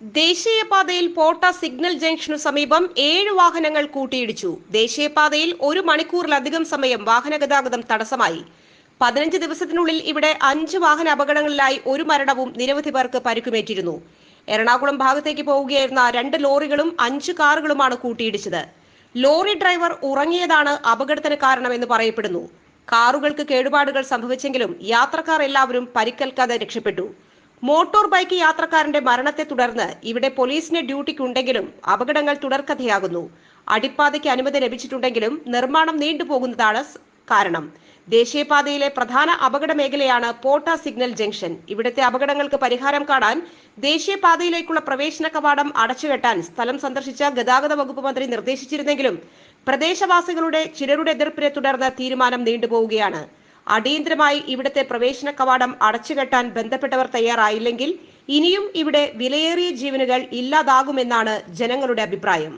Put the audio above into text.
ദേശീയപാതയിൽ പോട്ട സിഗ്നൽ ജംഗ്ഷനു സമീപം ഏഴ് വാഹനങ്ങൾ കൂട്ടിയിടിച്ചു. ദേശീയപാതയിൽ ഒരു മണിക്കൂറിലധികം സമയം വാഹന ഗതാഗതം തടസ്സമായി. പതിനഞ്ച് ദിവസത്തിനുള്ളിൽ ഇവിടെ അഞ്ച് വാഹന അപകടങ്ങളിലായി ഒരു മരണവും നിരവധി പേർക്ക് പരിക്കുമേറ്റിരുന്നു. എറണാകുളം ഭാഗത്തേക്ക് പോവുകയായിരുന്ന രണ്ട് ലോറികളും അഞ്ച് കാറുകളുമാണ് കൂട്ടിയിടിച്ചത്. ലോറി ഡ്രൈവർ ഉറങ്ങിയതാണ് അപകടത്തിന് കാരണമെന്ന് പറയപ്പെടുന്നു. കാറുകൾക്ക് കേടുപാടുകൾ സംഭവിച്ചെങ്കിലും യാത്രക്കാർ എല്ലാവരും പരിക്കേൽക്കാതെ രക്ഷപ്പെട്ടു. മോട്ടോർ ബൈക്ക് യാത്രക്കാരന്റെ മരണത്തെ തുടർന്ന് ഇവിടെ പോലീസിന് ഡ്യൂട്ടിക്കുണ്ടെങ്കിലും അപകടങ്ങൾ തുടർക്കഥയാകുന്നു. അടിപ്പാതയ്ക്ക് അനുമതി ലഭിച്ചിട്ടുണ്ടെങ്കിലും നിർമ്മാണം നീണ്ടുപോകുന്നതാണ് കാരണം. ദേശീയപാതയിലെ പ്രധാന അപകട മേഖലയാണ് പോട്ട സിഗ്നൽ ജംഗ്ഷൻ. ഇവിടുത്തെ അപകടങ്ങൾക്ക് പരിഹാരം കാണാൻ ദേശീയപാതയിലേക്കുള്ള പ്രവേശന കവാടം അടച്ചുകെട്ടാൻ സ്ഥലം സന്ദർശിച്ച ഗതാഗത വകുപ്പ് മന്ത്രി നിർദ്ദേശിച്ചിരുന്നെങ്കിലും പ്രദേശവാസികളുടെ ചിലരുടെ എതിർപ്പിനെ തുടർന്ന് തീരുമാനം നീണ്ടുപോവുകയാണ്. അടിയന്തരമായി ഇവിടുത്തെ പ്രവേശന കവാടം അടച്ചുകെട്ടാൻ ബന്ധപ്പെട്ടവർ തയ്യാറായില്ലെങ്കിൽ ഇനിയും ഇവിടെ വിലയേറിയ ജീവനുകൾ ഇല്ലാതാകുമെന്നാണ് ജനങ്ങളുടെ അഭിപ്രായം.